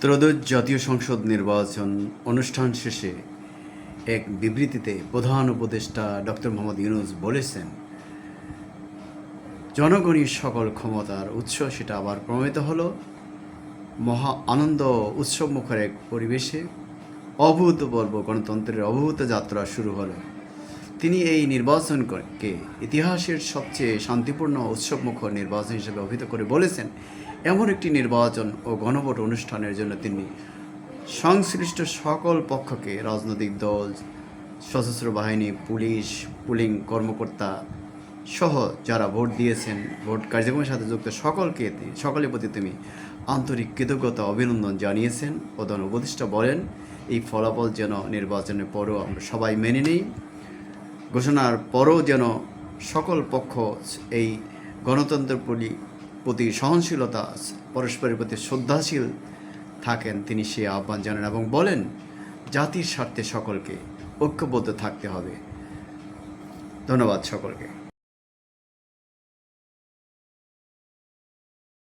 ত্রয়োদশ জাতীয় সংসদ নির্বাচন অনুষ্ঠান শেষে এক বিবৃতিতে প্রধান উপদেষ্টা ডক্টর মোহাম্মদ ইউনুস বলেছেন জনগণই সকল ক্ষমতার উৎস সেটা আবার প্রমাণিত হলো। মহা আনন্দ উৎসবমুখর এক পরিবেশে অভূতপূর্ব গণতন্ত্রের অভূত যাত্রা শুরু হলো। তিনি এই নির্বাচনকে ইতিহাসের সবচেয়ে শান্তিপূর্ণ উৎসবমুখর নির্বাচন হিসেবে অভিহিত করে বলেছেন। এমন একটি নির্বাচন ও গণভোট অনুষ্ঠানের জন্য তিনি সংশ্লিষ্ট সকল পক্ষকে রাজনৈতিক দল, সশস্ত্র বাহিনী, পুলিশ, পুলিং কর্মকর্তা সহ যারা ভোট দিয়েছেন, ভোট কার্যক্রমের সাথে যুক্ত সকলকে সকলের প্রতি তিনি আন্তরিক কৃতজ্ঞতা, অভিনন্দন জানিয়েছেন। প্রধান উপদেষ্টা বলেন, এই ফলাফল যেন নির্বাচনের পরও আমরা সবাই মেনে নিই। ঘোষণার পরও যেন সকল পক্ষ এই গণতন্ত্রের প্রতি- প্রতি সহনশীলতা, পরস্পরের প্রতি শ্রদ্ধাশীল থাকেন তিনি সে আহ্বান জানান এবং বলেন, জাতির স্বার্থে সকলকে ঐক্যবদ্ধ থাকতে হবে। ধন্যবাদ সকলকে।